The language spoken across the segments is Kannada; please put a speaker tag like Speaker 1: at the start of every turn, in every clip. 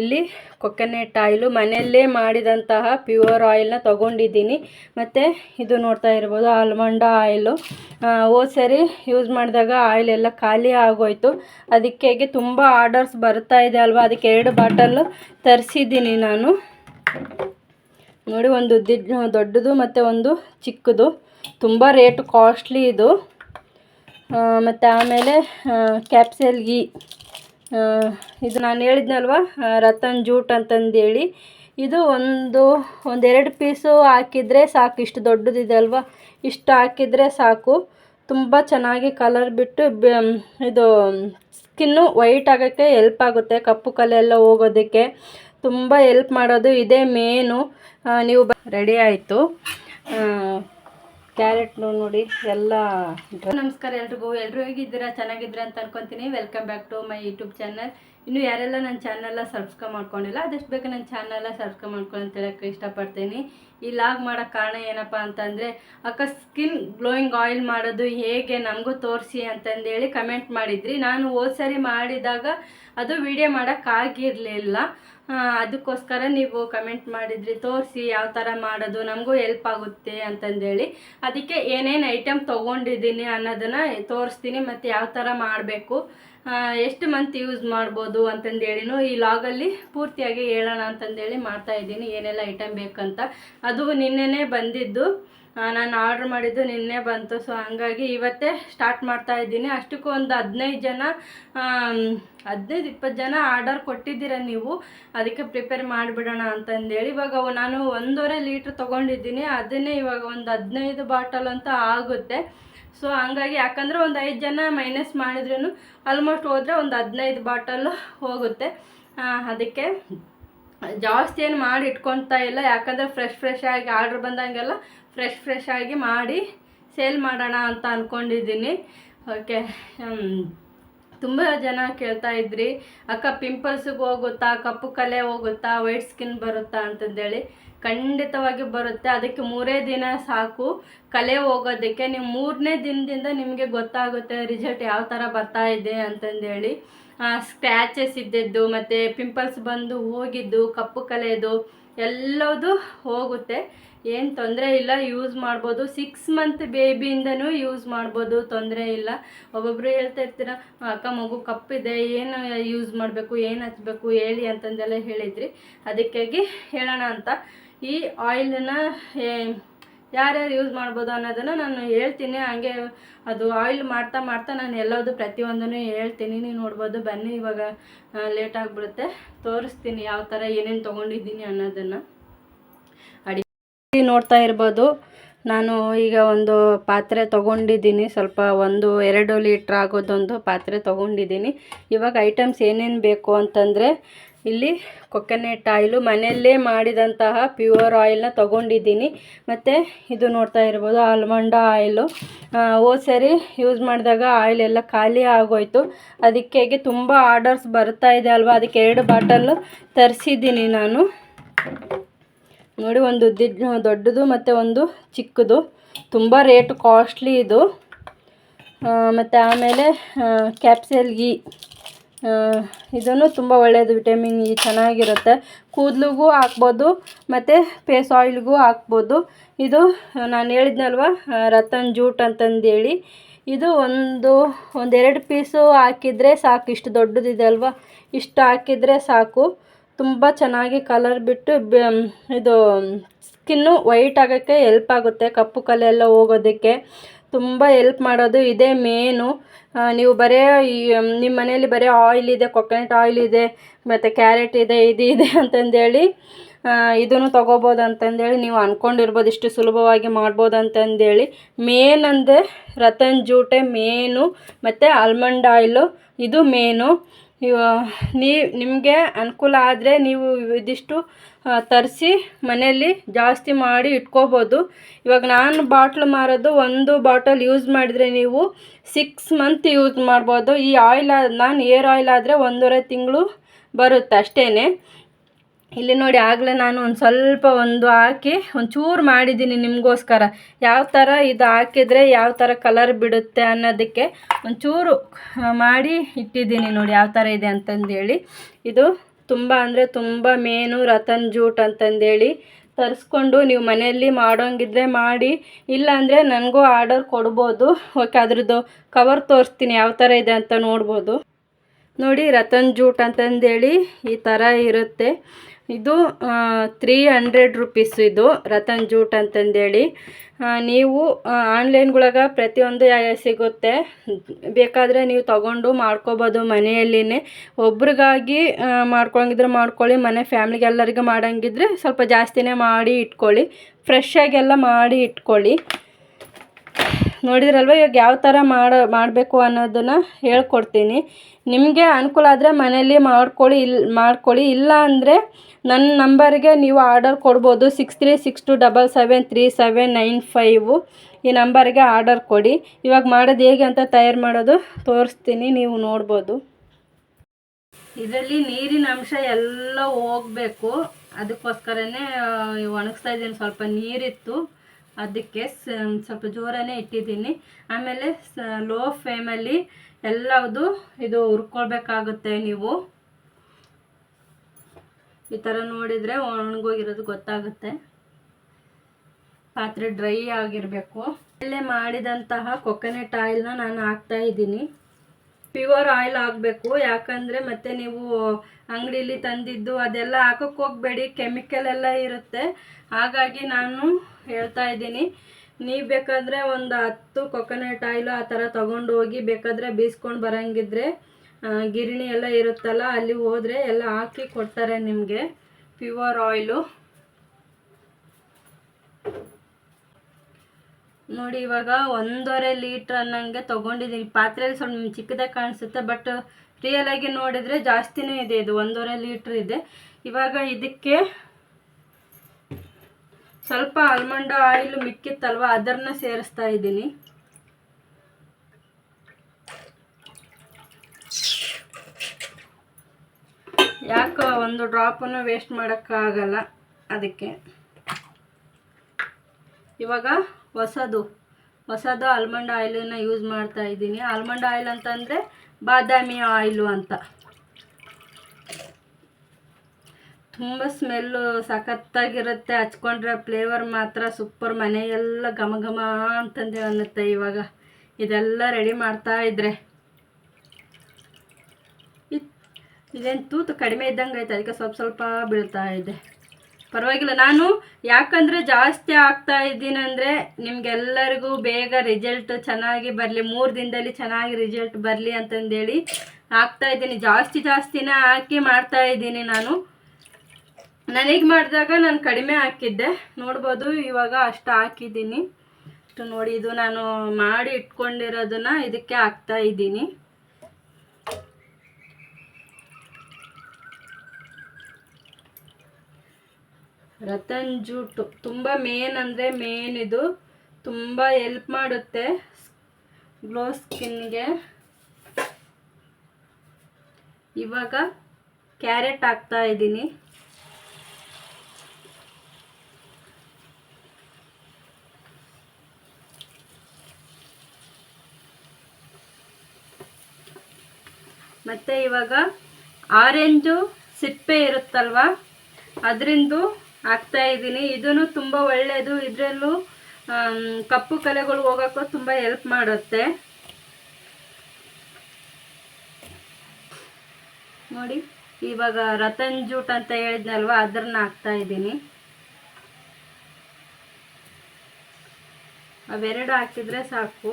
Speaker 1: ಇಲ್ಲಿ ಕೊಕೊನೆಟ್ ಆಯಿಲು ಮನೆಯಲ್ಲೇ ಮಾಡಿದಂತಹ ಪ್ಯೂರ್ ಆಯಿಲ್ನ ತೊಗೊಂಡಿದ್ದೀನಿ. ಮತ್ತು ಇದು ನೋಡ್ತಾ ಇರ್ಬೋದು ಆಲ್ಮಂಡ ಆಯಿಲು ಹೋದ ಸರಿ ಯೂಸ್ ಮಾಡಿದಾಗ ಆಯಿಲ್ ಎಲ್ಲ ಖಾಲಿ ಆಗೋಯ್ತು. ಅದಕ್ಕೆ ತುಂಬ ಆರ್ಡರ್ಸ್ ಬರ್ತಾ ಇದೆ ಅಲ್ವಾ? ಅದಕ್ಕೆ ಎರಡು ಬಾಟಲ್ಲು ತರಿಸಿದ್ದೀನಿ ನಾನು. ನೋಡಿ, ಒಂದು ದಿಡ್ ದೊಡ್ಡದು ಮತ್ತು ಒಂದು ಚಿಕ್ಕದು. ತುಂಬ ರೇಟ್ ಕಾಸ್ಟ್ಲಿ ಇದು. ಮತ್ತು ಆಮೇಲೆ ಕ್ಯಾಪ್ಸಲ್ ಗೀ ಇದು ನಾನು ಹೇಳಿದ್ನಲ್ವ ರತನ್ ಜೂಟ್ ಅಂತಂದೇಳಿ. ಇದು ಒಂದು, ಒಂದೆರಡು ಪೀಸು ಹಾಕಿದರೆ ಸಾಕು, ಇಷ್ಟು ದೊಡ್ಡದಿದೆ ಅಲ್ವಾ, ಇಷ್ಟು ಹಾಕಿದರೆ ಸಾಕು. ತುಂಬ ಚೆನ್ನಾಗಿ ಕಲರ್ ಬಿಟ್ಟು ಇದು, ಸ್ಕಿನ್ನು ವೈಟ್ ಆಗೋಕ್ಕೆ ಎಲ್ಪ್ ಆಗುತ್ತೆ, ಕಪ್ಪು ಕಲೆ ಎಲ್ಲ ಹೋಗೋದಕ್ಕೆ. ತುಂಬ ಎಲ್ಪ್ ಮಾಡೋದು, ಇದೇ ಮೇನು. ನೀವು ರೆಡಿ ಆಯಿತು. ಕ್ಯಾರೆಟ್ ನೋಡಿ, ಎಲ್ಲ ನಮಸ್ಕಾರ ಎಲ್ರಿಗೂ. ಎಲ್ಲರೂ ಹೇಗಿದ್ದೀರಾ? ಚೆನ್ನಾಗಿದ್ದೀರಾ ಅಂತ ಅನ್ಕೊಂತೀನಿ. Welcome back to my YouTube channel ಇನ್ನು ಯಾರೆಲ್ಲ ನನ್ನ ಚಾನಲ್ನ ಸಬ್ಸ್ಕ್ರೈಬ್ ಮಾಡ್ಕೊಂಡಿಲ್ಲ, ಅದಷ್ಟು ಬೇಗ ನನ್ನ ಚಾನಲ್ನ ಸಬ್ಸ್ಕ್ರೈಬ್ ಮಾಡ್ಕೊಂಡು ಅಂತ ಹೇಳಕ್ಕೆ ಇಷ್ಟಪಡ್ತೀನಿ. ಈ ಲಾಗ್ ಮಾಡೋ ಕಾರಣ ಏನಪ್ಪ ಅಂತಂದರೆ, ಅಕ್ಕ ಸ್ಕಿನ್ ಗ್ಲೋಯಿಂಗ್ ಆಯಿಲ್ ಮಾಡೋದು ಹೇಗೆ ನಮಗೂ ತೋರಿಸಿ ಅಂತಂದೇಳಿ ಕಮೆಂಟ್ ಮಾಡಿದ್ರಿ. ನಾನು ಹೋದ ಸರಿ ಮಾಡಿದಾಗ ಅದು ವಿಡಿಯೋ ಮಾಡೋಕ್ಕಾಗಿರಲಿಲ್ಲ ಅದಕ್ಕೋಸ್ಕರ ನೀವು ಕಮೆಂಟ್ ಮಾಡಿದ್ರಿ, ತೋರಿಸಿ ಯಾವ ಥರ ಮಾಡೋದು, ನಮಗೂ ಹೆಲ್ಪ್ ಆಗುತ್ತೆ ಅಂತಂದೇಳಿ. ಅದಕ್ಕೆ ಏನೇನು ಐಟಮ್ ತೊಗೊಂಡಿದ್ದೀನಿ ಅನ್ನೋದನ್ನು ತೋರಿಸ್ತೀನಿ, ಮತ್ತು ಯಾವ ಥರ ಮಾಡಬೇಕು ಎಷ್ಟು ಮಂತ್ ಯೂಸ್ ಮಾಡ್ಬೋದು ಅಂತಂದೇಳಿನೂ ಈ ಲಾಗಲ್ಲಿ ಪೂರ್ತಿಯಾಗಿ ಹೇಳೋಣ ಅಂತಂದೇಳಿ ಮಾಡ್ತಾ ಇದ್ದೀನಿ, ಏನೆಲ್ಲ ಐಟಮ್ ಬೇಕಂತ. ಅದು ನಿನ್ನೆನೇ ಬಂದಿದ್ದು. ನಾನು ಆರ್ಡ್ರ್ ಮಾಡಿದ್ದು ನಿನ್ನೆ ಬಂತು ಸೊ ಹಂಗಾಗಿ ಇವತ್ತೇ ಸ್ಟಾರ್ಟ್ ಮಾಡ್ತಾ ಇದ್ದೀನಿ. ಅಷ್ಟಕ್ಕೂ ಒಂದು ಹದಿನೈದು ಜನ ಹದಿನೈದು ಇಪ್ಪತ್ತು ಜನ ಆರ್ಡರ್ ಕೊಟ್ಟಿದ್ದೀರ ನೀವು, ಅದಕ್ಕೆ ಪ್ರಿಪೇರ್ ಮಾಡಿಬಿಡೋಣ ಅಂತಂದೇಳಿ. ಇವಾಗ ನಾನು ಒಂದೂವರೆ ಲೀಟ್ರ್ ತೊಗೊಂಡಿದ್ದೀನಿ, ಅದನ್ನೇ ಇವಾಗ ಒಂದು ಹದಿನೈದು ಬಾಟಲ್ ಅಂತ ಆಗುತ್ತೆ. ಸೊ ಹಂಗಾಗಿ ಯಾಕಂದರೆ ಒಂದು ಐದು ಜನ ಮೈನಸ್ ಮಾಡಿದ್ರೂ ಆಲ್ಮೋಸ್ಟ್ ಹೋದರೆ ಒಂದು ಹದಿನೈದು ಬಾಟಲ್ ಹೋಗುತ್ತೆ. ಅದಕ್ಕೆ ಜಾಸ್ತಿ ಏನು ಮಾಡಿ ಇಟ್ಕೊತಾ ಇಲ್ಲ. ಯಾಕಂದರೆ ಫ್ರೆಶ್ ಫ್ರೆಶ್ ಆಗಿ ಆರ್ಡ್ರ್ ಬಂದಂಗೆಲ್ಲ ಫ್ರೆಶ್ ಫ್ರೆಶ್ ಆಗಿ ಮಾಡಿ ಸೇಲ್ ಮಾಡೋಣ ಅಂತ ಅಂದ್ಕೊಂಡಿದ್ದೀನಿ ಓಕೆ ತುಂಬ ಜನ ಕೇಳ್ತಾ ಇದ್ರಿ, ಅಕ್ಕ ಪಿಂಪಲ್ಸಿಗೆ ಹೋಗುತ್ತಾ? ಕಪ್ಪು ಕಲೆ ಹೋಗುತ್ತಾ? ವೈಟ್ ಸ್ಕಿನ್ ಬರುತ್ತಾ? ಅಂತಂದೇಳಿ. ಖಂಡಿತವಾಗಿ ಬರುತ್ತೆ. ಅದಕ್ಕೆ ಮೂರೇ ದಿನ ಸಾಕು. ಕಲೆ ಹೋಗೋದಕ್ಕೆ ನೀವು ಮೂರನೇ ದಿನದಿಂದ ನಿಮಗೆ ಗೊತ್ತಾಗುತ್ತೆ ರಿಸಲ್ಟ್ ಯಾವ ಥರ ಬರ್ತಾ ಇದೆ ಅಂತಂದೇಳಿ. ಸ್ಕ್ರ್ಯಾಚಸ್ ಇದ್ದದ್ದು, ಮತ್ತು ಪಿಂಪಲ್ಸ್ ಬಂದು ಹೋಗಿದ್ದು, ಕಪ್ಪು ಕಲೆಯದು ಎಲ್ಲದು ಹೋಗುತ್ತೆ. ಏನು ತೊಂದರೆ ಇಲ್ಲ ಯೂಸ್ ಮಾಡ್ಬೋದು. ಸಿಕ್ಸ್ ಮಂತ್ ಬೇಬಿಯಿಂದನೂ ಯೂಸ್ ಮಾಡ್ಬೋದು, ತೊಂದರೆ ಇಲ್ಲ. ಒಬ್ಬೊಬ್ಬರು ಹೇಳ್ತಾ ಇರ್ತೀರ ಅಕ್ಕ, ಮಗು ಕಪ್ಪಿದೆ, ಏನು ಯೂಸ್ ಮಾಡಬೇಕು, ಏನು ಹಚ್ಚಬೇಕು ಹೇಳಿ ಅಂತಂದೆಲ್ಲ ಹೇಳಿದ್ರಿ. ಅದಕ್ಕಾಗಿ ಹೇಳೋಣ ಅಂತ. ಈ ಆಯಿಲನ್ನ ಯಾರ್ಯಾರು ಯೂಸ್ ಮಾಡ್ಬೋದು ಅನ್ನೋದನ್ನು ನಾನು ಹೇಳ್ತೀನಿ. ಹಾಗೆ ಅದು ಆಯಿಲ್ ಮಾಡ್ತಾ ಮಾಡ್ತಾ ನಾನು ಎಲ್ಲದು ಪ್ರತಿಯೊಂದನ್ನು ಹೇಳ್ತೀನಿ. ನೀವು ನೋಡ್ಬೋದು, ಬನ್ನಿ, ಇವಾಗ ಲೇಟ್ ಆಗಿಬಿಡುತ್ತೆ. ತೋರಿಸ್ತೀನಿ ಯಾವ ಥರ ಏನೇನು ತೊಗೊಂಡಿದ್ದೀನಿ ಅನ್ನೋದನ್ನು. ಅಡಿ ನೋಡ್ತಾ ಇರ್ಬೋದು. ನಾನು ಈಗ ಒಂದು ಪಾತ್ರೆ ತೊಗೊಂಡಿದ್ದೀನಿ. ಸ್ವಲ್ಪ ಒಂದು ಎರಡು ಲೀಟ್ರ್ ಆಗೋದೊಂದು ಪಾತ್ರೆ ತೊಗೊಂಡಿದ್ದೀನಿ. ಇವಾಗ ಐಟಮ್ಸ್ ಏನೇನು ಬೇಕು ಅಂತಂದರೆ ಇಲ್ಲಿ ಕೊಕೊನೆಟ್ ಆಯಿಲು ಮನೆಯಲ್ಲೇ ಮಾಡಿದಂತಹ ಪ್ಯೂರ್ ಆಯಿಲ್ನ ತೊಗೊಂಡಿದ್ದೀನಿ. ಮತ್ತು ಇದು ನೋಡ್ತಾ ಇರ್ಬೋದು, ಆಲ್ಮಂಡ ಆಯಿಲು. ಹೋದ ಸರಿ ಯೂಸ್ ಮಾಡಿದಾಗ ಆಯಿಲ್ ಎಲ್ಲ ಖಾಲಿ ಆಗೋಯಿತು. ಅದಕ್ಕೆ ತುಂಬ ಆರ್ಡರ್ಸ್ ಬರ್ತಾ ಇದೆ ಅಲ್ವಾ, ಅದಕ್ಕೆ ಎರಡು ಬಾಟಲ್ಲು ತರಿಸಿದ್ದೀನಿ ನಾನು. ನೋಡಿ, ಒಂದು ದಿಡ್ ದೊಡ್ಡದು ಮತ್ತು ಒಂದು ಚಿಕ್ಕದು. ತುಂಬ ರೇಟ್ ಕಾಸ್ಟ್ಲಿ ಇದು. ಮತ್ತು ಆಮೇಲೆ ಕ್ಯಾಪ್ಸಲ್ ಗೀ ಇದನ್ನು ತುಂಬ ಒಳ್ಳೆಯದು ವಿಟಮಿನ್ ಇ ಚೆನ್ನಾಗಿರುತ್ತೆ. ಕೂದಲಿಗೂ ಹಾಕ್ಬೋದು, ಮತ್ತು ಫೇಸ್ ಆಯಿಲ್ಗೂ ಹಾಕ್ಬೋದು. ಇದು ನಾನು ಹೇಳಿದ್ನಲ್ವ ರತನ್ ಜೂಟ್ ಅಂತಂದೇಳಿ. ಇದು ಒಂದು, ಒಂದೆರಡು ಪೀಸು ಹಾಕಿದರೆ ಸಾಕು, ಇಷ್ಟು ದೊಡ್ಡದಿದೆ ಅಲ್ವಾ ಇಷ್ಟು ಹಾಕಿದರೆ ಸಾಕು. ತುಂಬ ಚೆನ್ನಾಗಿ ಕಲರ್ ಬಿಟ್ಟು ಇದು ಸ್ಕಿನ್ನು ವೈಟ್ ಆಗೋಕ್ಕೆ ಎಲ್ಪ್ ಆಗುತ್ತೆ, ಕಪ್ಪು ಕಲೆ ಎಲ್ಲ ಹೋಗೋದಕ್ಕೆ. ತುಂಬ ಎಲ್ಪ್ ಮಾಡೋದು ಇದೇ ಮೇನು ನೀವು ಬರೇ ನಿಮ್ಮ ಮನೆಯಲ್ಲಿ ಬರೀ ಆಯಿಲ್ ಇದೆ ಕೊಕೊನೆಟ್ ಆಯಿಲ್ ಇದೆ, ಮತ್ತು ಕ್ಯಾರೆಟ್ ಇದೆ, ಇದು ಇದೆ ಅಂತಂದೇಳಿ ಇದನ್ನು ತೊಗೋಬೋದು ಅಂತಂದೇಳಿ ನೀವು ಅಂದ್ಕೊಂಡಿರ್ಬೋದು ಇಷ್ಟು ಸುಲಭವಾಗಿ ಮಾಡ್ಬೋದು ಅಂತಂದೇಳಿ. ಮೇನ್ ಅಂದರೆ ರತನ್ ಜೂಟೆ ಮೇನು ಮತ್ತು ಆಲ್ಮಂಡ್ ಆಯಿಲು ಇದು ಮೇನು ಇವ, ನೀ, ನಿಮಗೆ ಅನುಕೂಲ ಆದರೆ ನೀವು ಇದಿಷ್ಟು ತರಿಸಿ ಮನೆಯಲ್ಲಿ ಜಾಸ್ತಿ ಮಾಡಿ ಇಟ್ಕೋಬೋದು. ಇವಾಗ ನಾನು ಬಾಟ್ಲ್ ಮಾರೋದು ಒಂದು ಬಾಟಲ್ ಯೂಸ್ ಮಾಡಿದರೆ ನೀವು ಸಿಕ್ಸ್ ಮಂತ್ ಯೂಸ್ ಮಾಡ್ಬೋದು. ಈ ಆಯಿಲ್, ನಾನು ಏರ್ ಆಯಿಲ್ ಆದರೆ ಒಂದೂವರೆ ತಿಂಗಳು ಬರುತ್ತೆ ಅಷ್ಟೇ ಇಲ್ಲಿ ನೋಡಿ ಆಗಲೇ ನಾನು ಒಂದು ಸ್ವಲ್ಪ ಒಂದು ಹಾಕಿ ಒಂಚೂರು ಮಾಡಿದ್ದೀನಿ ನಿಮಗೋಸ್ಕರ. ಯಾವ ಥರ ಇದು ಹಾಕಿದರೆ ಯಾವ ಥರ ಕಲರ್ ಬಿಡುತ್ತೆ ಅನ್ನೋದಕ್ಕೆ ಒಂಚೂರು ಚೂರು ಮಾಡಿ ಇಟ್ಟಿದ್ದೀನಿ ನೋಡಿ ಯಾವ ಥರ ಇದೆ ಅಂತಂದೇಳಿ. ಇದು ತುಂಬ ಅಂದರೆ ತುಂಬ ಮೇನು, ರತನ್ ಜೂಟ್ ಅಂತಂದೇಳಿ. ತರಿಸ್ಕೊಂಡು ನೀವು ಮನೆಯಲ್ಲಿ ಮಾಡೋಂಗಿದ್ರೆ ಮಾಡಿ ಇಲ್ಲಾಂದರೆ ನನಗೂ ಆರ್ಡರ್ ಕೊಡ್ಬೋದು. ಓಕೆ, ಅದ್ರದ್ದು ಕವರ್ ತೋರಿಸ್ತೀನಿ ಯಾವ ಥರ ಇದೆ ಅಂತ ನೋಡ್ಬೋದು. ನೋಡಿ ರತನ್ ಜೂಟ್ ಅಂತಂದೇಳಿ ಈ ಥರ ಇರುತ್ತೆ. ಇದು ತ್ರೀ ಹಂಡ್ರೆಡ್ ರುಪೀಸ್ ಇದು, ರತನ್ ಜೂಟ್ ಅಂತಂದೇಳಿ. ನೀವು ಆನ್ಲೈನ್ಗೊಳಗೆ ಪ್ರತಿಯೊಂದು ಸಿಗುತ್ತೆ. ಬೇಕಾದರೆ ನೀವು ತಗೊಂಡು ಮಾಡ್ಕೋಬೋದು ಮನೆಯಲ್ಲಿನೇ. ಒಬ್ರಿಗಾಗಿ ಮಾಡ್ಕೊಂಗಿದ್ರೆ ಮಾಡ್ಕೊಳ್ಳಿ, ಮನೆ ಫ್ಯಾಮ್ಲಿಗೆ ಎಲ್ಲರಿಗೂ ಮಾಡಂಗಿದ್ರೆ ಸ್ವಲ್ಪ ಜಾಸ್ತಿನೇ ಮಾಡಿ ಇಟ್ಕೊಳ್ಳಿ. ಫ್ರೆಶ್ ಆಗೆಲ್ಲ ಮಾಡಿ ಇಟ್ಕೊಳ್ಳಿ. ನೋಡಿದ್ರಲ್ವ, ಇವಾಗ ಯಾವ ಥರ ಮಾಡ, ಮಾಡಬೇಕು ಅನ್ನೋದನ್ನು ಹೇಳ್ಕೊಡ್ತೀನಿ. ನಿಮಗೆ ಅನುಕೂಲ ಆದರೆ ಮನೇಲಿ ಮಾಡ್ಕೊಳ್ಳಿ ಇಲ್ಲಿ ಮಾಡ್ಕೊಳ್ಳಿ. ಇಲ್ಲ ಅಂದರೆ ನನ್ನ ನಂಬರ್ಗೆ ನೀವು ಆರ್ಡರ್ ಕೊಡ್ಬೋದು. Six three six two double seven three seven nine five ಈ ನಂಬರ್ಗೆ ಆರ್ಡರ್ ಕೊಡಿ. ಇವಾಗ ಮಾಡೋದು ಹೇಗೆ ಅಂತ ತಯಾರು ಮಾಡೋದು ತೋರಿಸ್ತೀನಿ, ನೀವು ನೋಡ್ಬೋದು. ಇದರಲ್ಲಿ ನೀರಿನ ಅಂಶ ಎಲ್ಲ ಹೋಗಬೇಕು. ಅದಕ್ಕೋಸ್ಕರನೇ ಒಣಗಿಸ್ತಾ ಇದ್ದೀನಿ. ಸ್ವಲ್ಪ ನೀರಿತ್ತು. ಅದಕ್ಕೆ ಸ್ವಲ್ಪ ಜೋರನೇ ಇಟ್ಟಿದ್ದೀನಿ. ಆಮೇಲೆ ಲೋ ಫ್ಲೇಮಲ್ಲಿ ಎಲ್ಲವುದು ಇದು ಹುರ್ಕೊಳ್ಬೇಕಾಗುತ್ತೆ ನೀವು. ಈ ಥರ ನೋಡಿದರೆ ಒಣಗೋಗಿರೋದು ಗೊತ್ತಾಗುತ್ತೆ. ಪಾತ್ರೆ ಡ್ರೈ ಆಗಿರಬೇಕು. ಅಲ್ಲೇ ಮಾಡಿದಂತಹ ಕೊಕೊನೆಟ್ ಆಯಿಲ್ನ ನಾನು ಹಾಕ್ತಾ ಇದ್ದೀನಿ. ಪ್ಯೂರ್ ಆಯಿಲ್ ಆಗಬೇಕು. ಯಾಕಂದರೆ ಮತ್ತೆ ನೀವು ಅಂಗಡಿಲಿ ತಂದಿದ್ದು ಅದೆಲ್ಲ ಹಾಕೋಕ್ಕೆ ಹೋಗಬೇಡಿ ಕೆಮಿಕಲ್ ಎಲ್ಲ ಇರುತ್ತೆ. ಹಾಗಾಗಿ ನಾನು ಹೇಳ್ತಾ ಇದ್ದೀನಿ, ನೀವು ಬೇಕಾದರೆ ಒಂದು ಹತ್ತು ಕೊಕೊನಟ್ ಆಯಿಲ್ ಆ ಥರ ತೊಗೊಂಡು ಹೋಗಿ ಬೇಕಾದರೆ ಬೀಸ್ಕೊಂಡು ಬರೋಂಗಿದ್ರೆ ಗಿರಣಿ ಎಲ್ಲ ಇರುತ್ತಲ್ಲ, ಅಲ್ಲಿ ಹೋದರೆ ಎಲ್ಲ ಹಾಕಿ ಕೊಡ್ತಾರೆ ನಿಮಗೆ ಪ್ಯೂರ್ ಆಯಿಲು ನೋಡಿ, ಇವಾಗ ಒಂದೂವರೆ ಲೀಟ್ರ್ ಅನ್ನಂಗೆ ತೊಗೊಂಡಿದ್ದೀನಿ ಪಾತ್ರೆಯಲ್ಲಿ ಸ್ವಲ್ಪ ಚಿಕ್ಕದಾಗಿ ಕಾಣಿಸುತ್ತೆ, ಬಟ್ ರಿಯಲಾಗಿ ನೋಡಿದರೆ ಜಾಸ್ತಿನೇ ಇದೆ ಇದು, ಒಂದೂವರೆ ಲೀಟ್ರ್ ಇದೆ. ಇವಾಗ ಇದಕ್ಕೆ ಸ್ವಲ್ಪ ಆಲ್ಮಂಡ್ ಆಯಿಲ್ ಮಿಕ್ಕಿತ್ತಲ್ವ, ಅದನ್ನ ಸೇರಿಸ್ತಾ ಇದ್ದೀನಿ. ಯಾಕೆ ಒಂದು ಡ್ರಾಪನ್ನು ವೇಸ್ಟ್ ಮಾಡೋಕ್ಕಾಗಲ್ಲ ಅದಕ್ಕೆ. ಇವಾಗ ಹೊಸದು. ಹೊಸದು ಆಲ್ಮಂಡ್ ಆಯಿಲನ್ನು ಯೂಸ್ ಮಾಡ್ತಾ ಇದ್ದೀನಿ. ಆಲ್ಮಂಡ್ ಆಯಿಲ್ ಅಂತಂದರೆ ಬಾದಾಮಿ ಆಯಿಲು ಅಂತ. ತುಂಬ ಸ್ಮೆಲ್ಲು ಸಖತ್ತಾಗಿರುತ್ತೆ. ಹಚ್ಕೊಂಡ್ರೆ ಫ್ಲೇವರ್ ಮಾತ್ರ ಸೂಪರ್. ಮನೆಯೆಲ್ಲ ಘಮ ಘಮ ಅಂತಂದು ಅನ್ನುತ್ತೆ ಇವಾಗ. ಇದೆಲ್ಲ ರೆಡಿ ಮಾಡ್ತಾ ಇದ್ರೆ. ಇದೇನು ತೂತು ಕಡಿಮೆ ಇದ್ದಂಗೆ ಐತೆ ಅದಕ್ಕೆ ಸ್ವಲ್ಪ ಸ್ವಲ್ಪ ಬೀಳ್ತಾ ಇದೆ. ಪರವಾಗಿಲ್ಲ. ನಾನು ಯಾಕಂದರೆ ಜಾಸ್ತಿ ಆಗ್ತಾ ಇದ್ದೀನಿ ಅಂದರೆ ನಿಮ್ಗೆಲ್ಲರಿಗೂ ಬೇಗ ರಿಸಲ್ಟ್ ಚೆನ್ನಾಗಿ ಬರಲಿ, ಮೂರು ದಿನದಲ್ಲಿ ಚೆನ್ನಾಗಿ ರಿಸಲ್ಟ್ ಬರಲಿ ಅಂತಂದೇಳಿ ಹಾಕ್ತಾ ಇದ್ದೀನಿ. ಜಾಸ್ತಿ ಜಾಸ್ತಿನೇ ಹಾಕಿ ಮಾಡ್ತಾ ಇದ್ದೀನಿ ನಾನು. ನನಗೆ ಮಾಡಿದಾಗ ನಾನು ಕಡಿಮೆ ಹಾಕಿದ್ದೆ. ನೋಡ್ಬೋದು ಇವಾಗ ಅಷ್ಟು ಹಾಕಿದ್ದೀನಿ. ಅಷ್ಟು ನೋಡಿ, ಇದು ನಾನು ಮಾಡಿ ಇಟ್ಕೊಂಡಿರೋದನ್ನ ಇದಕ್ಕೆ ಹಾಕ್ತಾ ಇದ್ದೀನಿ. ರತನ್ ಜೂಟ್ ತುಂಬ ಮೇನ್ ಅಂದರೆ ಮೇನ್ ಇದು. ತುಂಬ ಎಲ್ಪ್ ಮಾಡುತ್ತೆ. ಗ್ಲೋ ಸ್ಕಿನ್ಗೆ ಇವಾಗ ಕ್ಯಾರೆಟ್ ಹಾಕ್ತಾ ಇದ್ದೀನಿ. ಮತ್ತು ಇವಾಗ ಆರೆಂಜು ಸಿಪ್ಪೆ ಇರುತ್ತಲ್ವ? ಅದರಿಂದ ಹಾಕ್ತಾ ಇದ್ದೀನಿ. ಇದೂ ತುಂಬ ಒಳ್ಳೆಯದು ಇದರಲ್ಲೂ ಕಪ್ಪು ಕಲೆಗಳು ಹೋಗೋಕ್ಕೂ ತುಂಬ ಹೆಲ್ಪ್ ಮಾಡುತ್ತೆ. ನೋಡಿ, ಇವಾಗ ರತನ್ ಜೂಟ್ ಅಂತ ಹೇಳಿದ್ನಲ್ವ, ಅದನ್ನ ಹಾಕ್ತಾ ಇದ್ದೀನಿ. ಅವೆರಡು ಹಾಕಿದ್ರೆ ಸಾಕು.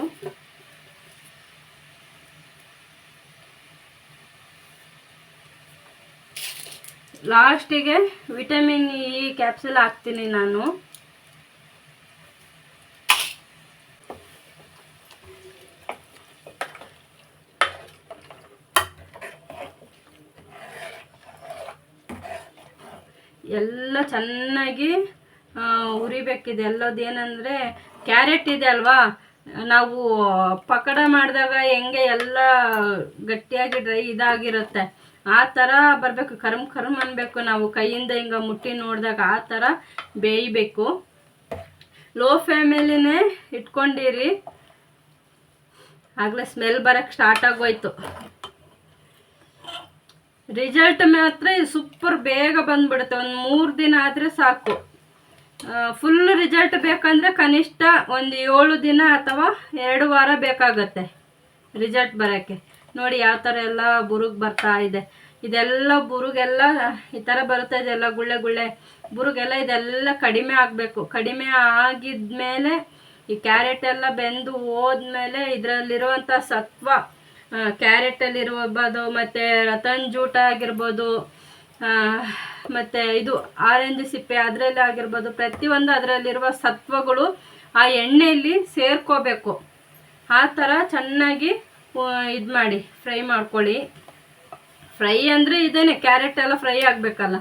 Speaker 1: ಲಾಸ್ಟಿಗೆ ವಿಟಮಿನ್ ಇ ಕ್ಯಾಪ್ಸುಲ್ ಹಾಕ್ತೀನಿ ನಾನು. ಎಲ್ಲ ಚೆನ್ನಾಗಿ ಹುರಿಬೇಕಿದೆ. ಏನಂದ್ರೆ, ಕ್ಯಾರೆಟ್ ಇದೆ ಅಲ್ವಾ? ನಾವು ಪಕಡ ಮಾಡಿದಾಗ ಹೆಂಗೆ ಎಲ್ಲ ಗಟ್ಟಿಯಾಗಿ ಡ್ರೈ ಇದಾಗಿರುತ್ತೆ. ಆ ಥರ ಬರಬೇಕು. ಕರ್ಮ್ ಕರ್ಮ್ ಅನ್ಬೇಕು. ನಾವು ಕೈಯಿಂದ ಹಿಂಗೆ ಮುಟ್ಟಿ ನೋಡಿದಾಗ ಆ ಥರ ಬೇಯಬೇಕು. ಲೋ ಫ್ಲೇಮಲ್ಲಿನೇ ಇಟ್ಕೊಂಡಿರಿ. ಆಗಲೇ ಸ್ಮೆಲ್ ಬರೋಕ್ಕೆ ಸ್ಟಾರ್ಟ್ ಆಗೋಯ್ತು. ರಿಸಲ್ಟ್ ಮಾತ್ರ ಸೂಪರ್ ಬೇಗ ಬಂದ್ಬಿಡುತ್ತೆ. ಒಂದು ಮೂರು ದಿನ ಆದರೆ ಸಾಕು. ಫುಲ್ ರಿಸಲ್ಟ್ ಬೇಕಂದರೆ ಕನಿಷ್ಠ ಒಂದು ಏಳು ದಿನ ಅಥವಾ ಎರಡು ವಾರ ಬೇಕಾಗತ್ತೆ. ರಿಸಲ್ಟ್ ಬರೋಕ್ಕೆ. ನೋಡಿ ಯಾವ ಥರ ಎಲ್ಲ ಬುರುಗ್ ಬರ್ತಾ ಇದೆ. ಇದೆಲ್ಲ ಬುರುಗೆಲ್ಲ ಈ ಥರ ಬರುತ್ತೆ, ಇದೆಲ್ಲ ಗುಳ್ಳೆ ಗುಳ್ಳೆ. ಬುರುಗೆಲ್ಲ ಇದೆಲ್ಲ ಕಡಿಮೆ ಆಗಬೇಕು. ಕಡಿಮೆ ಆಗಿದ್ಮೇಲೆ ಈ ಕ್ಯಾರೆಟ್ ಎಲ್ಲ ಬೆಂದು ಹೋದ್ಮೇಲೆ ಇದರಲ್ಲಿರುವಂಥ ಸತ್ವ ಕ್ಯಾರೆಟಲ್ಲಿರ್ಬೋದು ಮತ್ತು ರತನ್ ಜೂಟ ಆಗಿರ್ಬೋದು ಮತ್ತು ಇದು ಆರೆಂಜ್ ಸಿಪ್ಪೆ ಅದರಲ್ಲಿ ಆಗಿರ್ಬೋದು. ಪ್ರತಿಯೊಂದು ಅದರಲ್ಲಿರುವ ಸತ್ವಗಳು ಆ ಎಣ್ಣೆಯಲ್ಲಿ ಸೇರ್ಕೋಬೇಕು. ಆ ಥರ ಚೆನ್ನಾಗಿ ಇದು ಮಾಡಿ, ಫ್ರೈ ಮಾಡ್ಕೊಳ್ಳಿ. ಫ್ರೈ ಅಂದರೆ ಇದೇನೆ, ಕ್ಯಾರೆಟ್ ಎಲ್ಲ ಫ್ರೈ ಆಗಬೇಕಲ್ಲ.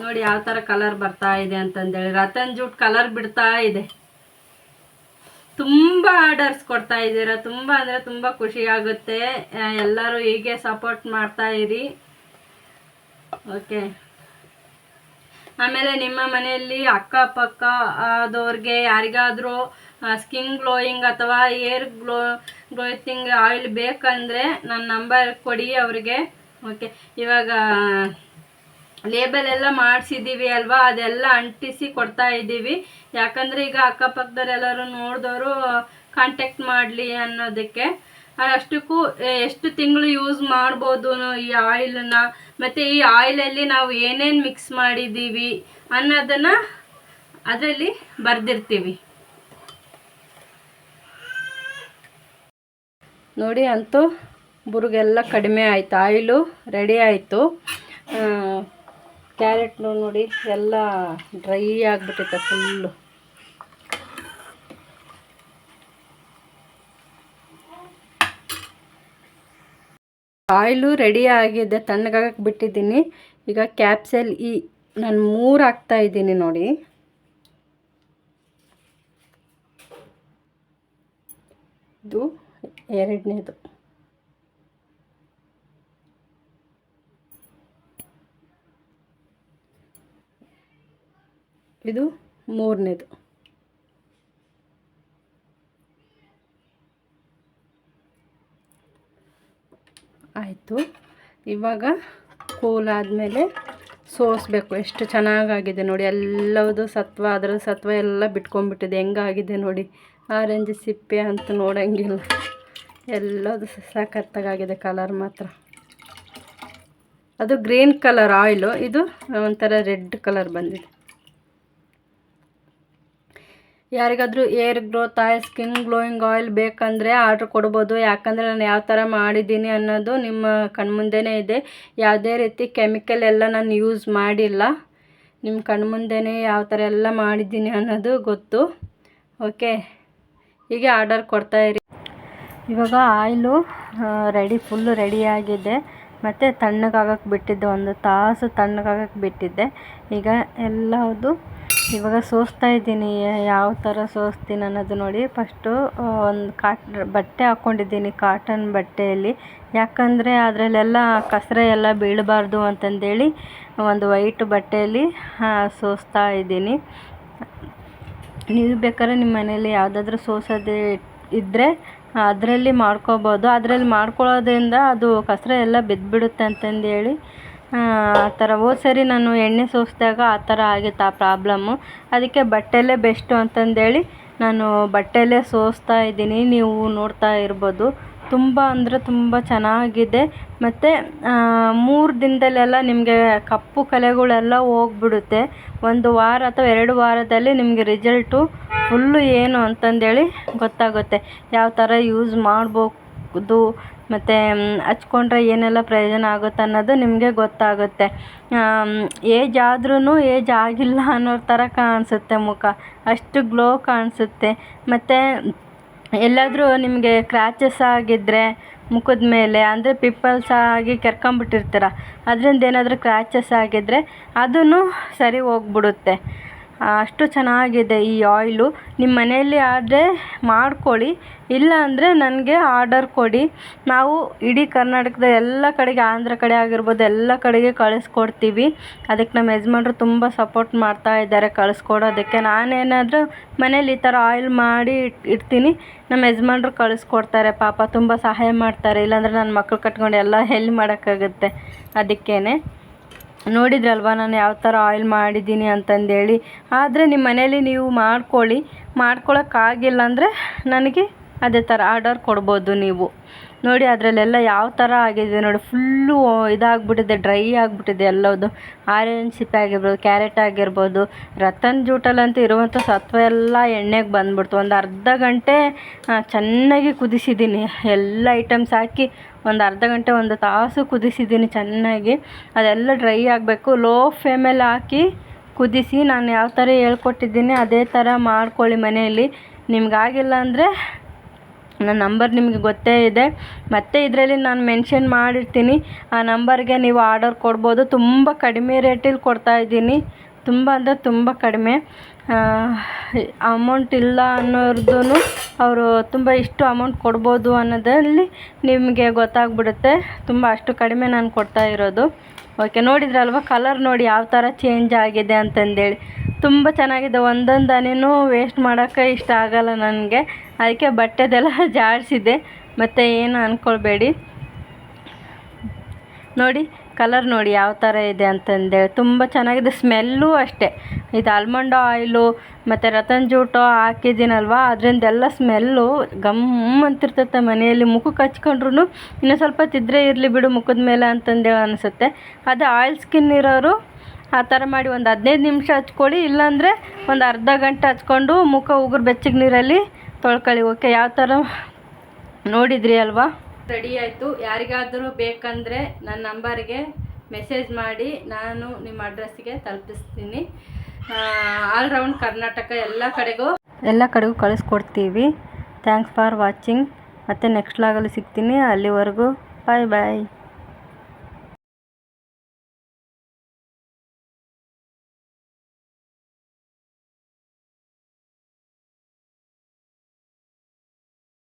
Speaker 1: ನೋಡಿ ಯಾವ ಥರ ಕಲರ್ ಬರ್ತಾ ಇದೆ ಅಂತಂದೇಳಿ. ರತನ್ ಜೂಟ್ ಕಲರ್ ಬಿಡ್ತಾ ಇದೆ. ತುಂಬ ಆರ್ಡರ್ಸ್ ಕೊಡ್ತಾ ಇದ್ದೀರಾ. ತುಂಬ ಅಂದರೆ ತುಂಬ ಖುಷಿ ಆಗುತ್ತೆ. ಎಲ್ಲರೂ ಹೀಗೆ ಸಪೋರ್ಟ್ ಮಾಡ್ತಾ ಇರಿ. ಓಕೆ. ಆಮೇಲೆ ನಿಮ್ಮ ಮನೆಯಲ್ಲಿ ಅಕ್ಕಪಕ್ಕ ಆದವ್ರಿಗೆ ಯಾರಿಗಾದರೂ ಸ್ಕಿನ್ ಗ್ಲೋಯಿಂಗ್ ಅಥವಾ ಏರ್ ಗ್ಲೋ ಗ್ಲೋಯಿಂಗ್ ಆಯಿಲ್ ಬೇಕಂದರೆ ನನ್ನ ನಂಬರ್ ಕೊಡಿ ಅವರಿಗೆ. ಓಕೆ ಇವಾಗ ಲೇಬಲ್ ಎಲ್ಲ ಮಾಡಿಸಿದ್ದೀವಿ ಅಲ್ವಾ? ಅದೆಲ್ಲ ಅಂಟಿಸಿ ಕೊಡ್ತಾ ಇದ್ದೀವಿ. ಯಾಕಂದರೆ ಈಗ ಅಕ್ಕಪಕ್ಕದವರೆಲ್ಲರೂ ನೋಡಿದವರು ಕಾಂಟ್ಯಾಕ್ಟ್ ಮಾಡಲಿ ಅನ್ನೋದಕ್ಕೆ. ಅಷ್ಟಕ್ಕೂ ಎಷ್ಟು ತಿಂಗಳು ಯೂಸ್ ಮಾಡ್ಬೋದು ಈ ಆಯಿಲನ್ನ ಮತ್ತು ಈ ಆಯಿಲಲ್ಲಿ ನಾವು ಏನೇನು ಮಿಕ್ಸ್ ಮಾಡಿದ್ದೀವಿ ಅನ್ನೋದನ್ನು ಅದರಲ್ಲಿ ಬರೆದಿರ್ತೀವಿ. ನೋಡಿ ಅಂತೂ ಬುರುಗೆಲ್ಲ ಕಡಿಮೆ ಆಯಿತು. ಆಯಿಲು ರೆಡಿ ಆಯಿತು. ಕ್ಯಾರೆಟ್ನು ನೋಡಿ ಎಲ್ಲ ಡ್ರೈ ಆಗಿಬಿಟ್ಟಿತ್ತು ಫುಲ್ಲು ಆಯಿಲು ರೆಡಿ ಆಗಿದೆ. ತಣ್ಣಗಾಗಕ್ಕೆ ಬಿಟ್ಟಿದ್ದೀನಿ. ಈಗ ಕ್ಯಾಪ್ಸೆಲ್ ಈ ನಾನು ಮೂರು ಹಾಕ್ತಾ ಇದ್ದೀನಿ ನೋಡಿ. ಇದು ಎರಡನೇದು. ಇದು ಮೂರನೇದು. ಆಯಿತು. ಇವಾಗ ಕೂಲಾದಮೇಲೆ ಸೋಸಬೇಕು. ಎಷ್ಟು ಚೆನ್ನಾಗಾಗಿದೆ ನೋಡಿ. ಎಲ್ಲವುದು ಸತ್ವ ಅದರ ಸತ್ವ ಎಲ್ಲ ಬಿಟ್ಕೊಂಡ್ಬಿಟ್ಟಿದೆ. ಹೆಂಗಾಗಿದೆ ನೋಡಿ. ಆರೆಂಜ್ ಸಿಪ್ಪೆ ಅಂತ ನೋಡೋಂಗಿಲ್ಲ. ಎಲ್ಲದು ಸಖತ್ತಾಗಿದೆ ಕಲರ್ ಮಾತ್ರ. ಅದು ಗ್ರೀನ್ ಕಲರ್ ಆಯಿಲು ಇದು ಒಂಥರ ರೆಡ್ ಕಲರ್ ಬಂದಿದೆ. ಯಾರಿಗಾದರೂ hair growth oil skin glowing oil ಬೇಕಂದರೆ ಆರ್ಡ್ರ್ ಕೊಡ್ಬೋದು. ಯಾಕಂದರೆ ನಾನು ಯಾವ ಥರ ಮಾಡಿದ್ದೀನಿ ಅನ್ನೋದು ನಿಮ್ಮ ಕಣ್ಮುಂದೆನೇ ಇದೆ. ಯಾವುದೇ ರೀತಿ ಕೆಮಿಕಲ್ ಎಲ್ಲ ನಾನು ಯೂಸ್ ಮಾಡಿಲ್ಲ. ನಿಮ್ಮ ಕಣ್ಮುಂದೆನೇ ಯಾವ ಥರ ಎಲ್ಲ ಮಾಡಿದ್ದೀನಿ ಅನ್ನೋದು ಗೊತ್ತು. ಓಕೆ ಹೀಗೆ ಆರ್ಡರ್ ಕೊಡ್ತಾಯಿರಿ ಇವಾಗ ಆಯಿಲು ರೆಡಿ ಫುಲ್ಲು ರೆಡಿಯಾಗಿದೆ ಮತ್ತು ತಣ್ಣಗಾಗಕ್ಕೆ ಬಿಟ್ಟಿದ್ದೆ ಒಂದು ತಾಸು ತಣ್ಣಗಾಗಕ್ಕೆ ಬಿಟ್ಟಿದ್ದೆ. ಈಗ ಎಲ್ಲದು ಇವಾಗ ಸೋಸ್ತಾ ಇದ್ದೀನಿ. ಯಾವ ಥರ ಸೋಸ್ತೀನಿ ಅನ್ನೋದು ನೋಡಿ. ಫಸ್ಟು ಒಂದು ಕಾಟ್ ಬಟ್ಟೆ ಹಾಕ್ಕೊಂಡಿದ್ದೀನಿ ಕಾಟನ್ ಬಟ್ಟೆಯಲ್ಲಿ. ಯಾಕಂದರೆ ಅದರಲ್ಲೆಲ್ಲ ಕಸರೆ ಎಲ್ಲ ಬೀಳಬಾರ್ದು ಅಂತಂದೇಳಿ ಒಂದು ವೈಟ್ ಬಟ್ಟೆಯಲ್ಲಿ ಸೋಸ್ತಾ ಇದ್ದೀನಿ. ನೀವು ಬೇಕಾದ್ರೆ ನಿಮ್ಮ ಮನೇಲಿ ಯಾವುದಾದ್ರೂ ಸೋಸೋದೇ ಇದ್ದರೆ ಅದರಲ್ಲಿ ಮಾಡ್ಕೊಬೋದು. ಅದರಲ್ಲಿ ಮಾಡ್ಕೊಳ್ಳೋದ್ರಿಂದ ಅದು ಕಸರ ಎಲ್ಲ ಬಿದ್ದುಬಿಡುತ್ತೆ ಅಂತಂದೇಳಿ ಆ ಥರ. ಹೋದ ಸರಿ ನಾನು ಎಣ್ಣೆ ಸೋಸಿದಾಗ ಆ ಥರ ಆಗಿತ್ತು ಆ ಪ್ರಾಬ್ಲಮ್ಮು. ಅದಕ್ಕೆ ಬಟ್ಟೆಯಲ್ಲೇ ಬೆಸ್ಟು ಅಂತಂದೇಳಿ ನಾನು ಬಟ್ಟೆಯಲ್ಲೇ ಸೋಸ್ತಾ ಇದ್ದೀನಿ. ನೀವು ನೋಡ್ತಾ ಇರ್ಬೋದು. ತುಂಬ ಅಂದರೆ ತುಂಬ ಚೆನ್ನಾಗಿದೆ. ಮತ್ತು ಮೂರು ದಿನದಲ್ಲೆಲ್ಲ ನಿಮಗೆ ಕಪ್ಪು ಕಲೆಗಳೆಲ್ಲ ಹೋಗ್ಬಿಡುತ್ತೆ. ಒಂದು ವಾರ ಅಥವಾ ಎರಡು ವಾರದಲ್ಲಿ ನಿಮಗೆ ರಿಸಲ್ಟು ಫುಲ್ಲು ಏನು ಅಂತಂದೇಳಿ ಗೊತ್ತಾಗುತ್ತೆ. ಯಾವ ಥರ ಯೂಸ್ ಮಾಡ್ಬೋದು, ಮತ್ತು ಹಚ್ಕೊಂಡ್ರೆ ಏನೆಲ್ಲ ಪ್ರಯೋಜನ ಆಗುತ್ತೆ ಅನ್ನೋದು ನಿಮಗೆ ಗೊತ್ತಾಗುತ್ತೆ. ಏಜ್ ಆದ್ರೂ ಏಜ್ ಆಗಿಲ್ಲ ಅನ್ನೋ ಥರ ಕಾಣಿಸುತ್ತೆ ಮುಖ. ಅಷ್ಟು ಗ್ಲೋ ಕಾಣಿಸುತ್ತೆ. ಮತ್ತು ಎಲ್ಲಾದರೂ ನಿಮಗೆ ಕ್ರ್ಯಾಚಸ್ ಆಗಿದ್ದರೆ ಮುಖದ ಮೇಲೆ, ಅಂದರೆ ಪಿಂಪಲ್ಸ್ ಆಗಿ ಕೆರ್ಕೊಂಬಿಟ್ಟಿರ್ತೀರ, ಅದರಿಂದ ಏನಾದರೂ ಕ್ರ್ಯಾಚಸ್ ಆಗಿದ್ದರೆ ಅದೂ ಸರಿ ಹೋಗ್ಬಿಡುತ್ತೆ. ಅಷ್ಟು ಚೆನ್ನಾಗಿದೆ ಈ ಆಯಿಲು ನಿಮ್ಮ ಮನೆಯಲ್ಲಿ ಆದರೆ ಮಾಡ್ಕೊಳ್ಳಿ. ಇಲ್ಲ ಅಂದರೆ ನನಗೆ ಆರ್ಡರ್ ಕೊಡಿ. ನಾವು ಇಡೀ ಕರ್ನಾಟಕದ ಎಲ್ಲ ಕಡೆಗೆ, ಆಂಧ್ರ ಕಡೆ ಆಗಿರ್ಬೋದು, ಎಲ್ಲ ಕಡೆಗೆ ಕಳಿಸ್ಕೊಡ್ತೀವಿ. ಅದಕ್ಕೆ ನಮ್ಮ ಯಜಮಾನ್ರು ತುಂಬ ಸಪೋರ್ಟ್ ಮಾಡ್ತಾ ಇದ್ದಾರೆ ಕಳಿಸ್ಕೊಡೋದಕ್ಕೆ. ನಾನೇನಾದರೂ ಮನೇಲಿ ಈ ಥರ ಆಯಿಲ್ ಮಾಡಿ ಇಡ್ತೀನಿ. ನಮ್ಮ ಯಜಮಾನ್ರು ಕಳಿಸ್ಕೊಡ್ತಾರೆ. ಪಾಪ ತುಂಬ ಸಹಾಯ ಮಾಡ್ತಾರೆ. ಇಲ್ಲಾಂದರೆ ನನ್ನ ಮಕ್ಕಳು ಕಟ್ಕೊಂಡು ಎಲ್ಲ ಎಲ್ಲಿ ಮಾಡೋಕ್ಕಾಗುತ್ತೆ. ಅದಕ್ಕೇ ನೋಡಿದ್ರಲ್ವ, ನಾನು ಯಾವ ಥರ ಆಯಿಲ್ ಮಾಡಿದ್ದೀನಿ ಅಂತಂದೇಳಿ. ಆದರೆ ನಿಮ್ಮ ಮನೇಲಿ ನೀವು ಮಾಡ್ಕೊಳ್ಳಿ. ಮಾಡ್ಕೊಳಕ್ಕಾಗಿಲ್ಲ ಅಂದರೆ ನನಗೆ ಅದೇ ಥರ ಆರ್ಡರ್ ಕೊಡ್ಬೋದು ನೀವು. ನೋಡಿ, ಅದರಲ್ಲೆಲ್ಲ ಯಾವ ಥರ ಆಗಿದೆ ನೋಡಿ ಫುಲ್ಲು ಇದಾಗ್ಬಿಟ್ಟಿದೆ ಡ್ರೈ ಆಗಿಬಿಟ್ಟಿದೆ ಎಲ್ಲದು. ಆರೆಂಜ್ ಸಿಪ್ಪೆ ಆಗಿರ್ಬೋದು, ಕ್ಯಾರೆಟ್ ಆಗಿರ್ಬೋದು, ರತನ್ ಜೂಟಲ್ಲಂತೂ ಇರುವಂಥ ಸತ್ವ ಎಲ್ಲ ಎಣ್ಣೆಗೆ ಬಂದ್ಬಿಡ್ತು. ಒಂದು ಅರ್ಧ ಗಂಟೆ ಚೆನ್ನಾಗಿ ಕುದಿಸಿದ್ದೀನಿ. ಎಲ್ಲ ಐಟಮ್ಸ್ ಹಾಕಿ ಒಂದು ಅರ್ಧ ಗಂಟೆ ಒಂದು ತಾಸು ಕುದಿಸಿದ್ದೀನಿ ಚೆನ್ನಾಗಿ. ಅದೆಲ್ಲ ಡ್ರೈ ಆಗಬೇಕು. ಲೋ ಫ್ಲೇಮಲ್ಲಿ ಹಾಕಿ ಕುದಿಸಿ ನಾನು ಯಾವ ಥರ ಹೇಳ್ಕೊಟ್ಟಿದ್ದೀನಿ ಅದೇ ಥರ ಮಾಡ್ಕೊಳ್ಳಿ ಮನೆಯಲ್ಲಿ. ನಿಮ್ಗಾಗಿಲ್ಲ ಅಂದರೆ ನನ್ನ ನಂಬರ್ ನಿಮಗೆ ಗೊತ್ತೇ ಇದೆ. ಮತ್ತು ಇದರಲ್ಲಿ ನಾನು ಮೆನ್ಷನ್ ಮಾಡಿರ್ತೀನಿ. ಆ ನಂಬರ್ಗೆ ನೀವು ಆರ್ಡರ್ ಕೊಡ್ಬೋದು. ತುಂಬ ಕಡಿಮೆ ರೇಟಲ್ಲಿ ಕೊಡ್ತಾಯಿದ್ದೀನಿ ತುಂಬ ಅಂದರೆ ತುಂಬ ಕಡಿಮೆ. ಅಮೌಂಟ್ ಇಲ್ಲ ಅನ್ನೋರ್ದು ಅವರು ತುಂಬ ಇಷ್ಟು ಅಮೌಂಟ್ ಕೊಡ್ಬೋದು ಅನ್ನೋದಲ್ಲಿ ನಿಮಗೆ ಗೊತ್ತಾಗ್ಬಿಡುತ್ತೆ. ತುಂಬ ಅಷ್ಟು ಕಡಿಮೆ ನಾನು ಕೊಡ್ತಾ ಇರೋದು. ಓಕೆ ನೋಡಿದ್ರಲ್ವ? ಕಲರ್ ನೋಡಿ ಯಾವ ಥರ ಚೇಂಜ್ ಆಗಿದೆ ಅಂತಂದೇಳಿ. ತುಂಬ ಚೆನ್ನಾಗಿದೆ. ಒಂದೊಂದು ವೇಸ್ಟ್ ಮಾಡೋಕ್ಕೆ ಇಷ್ಟ ಆಗಲ್ಲ ನನಗೆ. ಅದಕ್ಕೆ ಬಟ್ಟೆದೆಲ್ಲ ಜಾಡಿಸಿದೆ ಮತ್ತು ಏನು ಅಂದ್ಕೊಳ್ಬೇಡಿ ನೋಡಿ ಕಲರ್ ನೋಡಿ ಯಾವ ಥರ ಇದೆ ಅಂತಂದೇಳಿ ತುಂಬ ಚೆನ್ನಾಗಿದೆ ಸ್ಮೆಲ್ಲು ಅಷ್ಟೇ. ಇದು ಆಲ್ಮಂಡ್ ಆಯಿಲು, ಮತ್ತು ರತನ್ ಜೂಟು ಹಾಕಿದ್ದೀನಲ್ವ? ಅದರಿಂದೆಲ್ಲ ಸ್ಮೆಲ್ಲು ಗಮ್ ಅಂತಿರ್ತೈತೆ ಮನೆಯಲ್ಲಿ. ಮುಖಕ್ಕೆ ಹಚ್ಕೊಂಡ್ರು ಇನ್ನೂ ಸ್ವಲ್ಪ ತಿದ್ರೆ ಇರಲಿ ಬಿಡು ಮುಖದ ಮೇಲೆ ಅಂತಂದೇಳಿ ಅನಿಸುತ್ತೆ. ಅದೇ ಆಯಿಲ್ ಸ್ಕಿನ್ ಇರೋರು ಆ ಥರ ಮಾಡಿ ಒಂದು ಹದಿನೈದು ನಿಮಿಷ ಹಚ್ಕೊಳ್ಳಿ, ಇಲ್ಲಾಂದರೆ ಒಂದು ಅರ್ಧ ಗಂಟೆ ಹಚ್ಕೊಂಡು ಮುಖ ಉಗುರು ಬೆಚ್ಚಗೆ ನೀರಲ್ಲಿ ತೊಳ್ಕೊಳ್ಳಿ. ಓಕೆ, ಯಾವ ಥರ ನೋಡಿದ್ರಿ ಅಲ್ವಾ? ರೆಡಿ ಆಯಿತು. ಯಾರಿಗಾದರೂ ಬೇಕಂದರೆ ನನ್ನ ನಂಬರ್ಗೆ ಮೆಸೇಜ್ ಮಾಡಿ, ನಾನು ನಿಮ್ಮ ಅಡ್ರೆಸ್ಸಿಗೆ ತಲುಪಿಸ್ತೀನಿ. ಆಲ್ ರೌಂಡ್ ಕರ್ನಾಟಕ ಎಲ್ಲ ಕಡೆಗೂ ಎಲ್ಲ ಕಡೆಗೂ ಕಳಿಸ್ಕೊಡ್ತೀವಿ. ಥ್ಯಾಂಕ್ಸ್ ಫಾರ್ ವಾಚಿಂಗ್ ಮತ್ತು ನೆಕ್ಸ್ಟ್ ಲಾಗಲ್ಲಿ ಸಿಗ್ತೀನಿ. ಅಲ್ಲಿವರೆಗೂ ಬಾಯ್ ಬಾಯ್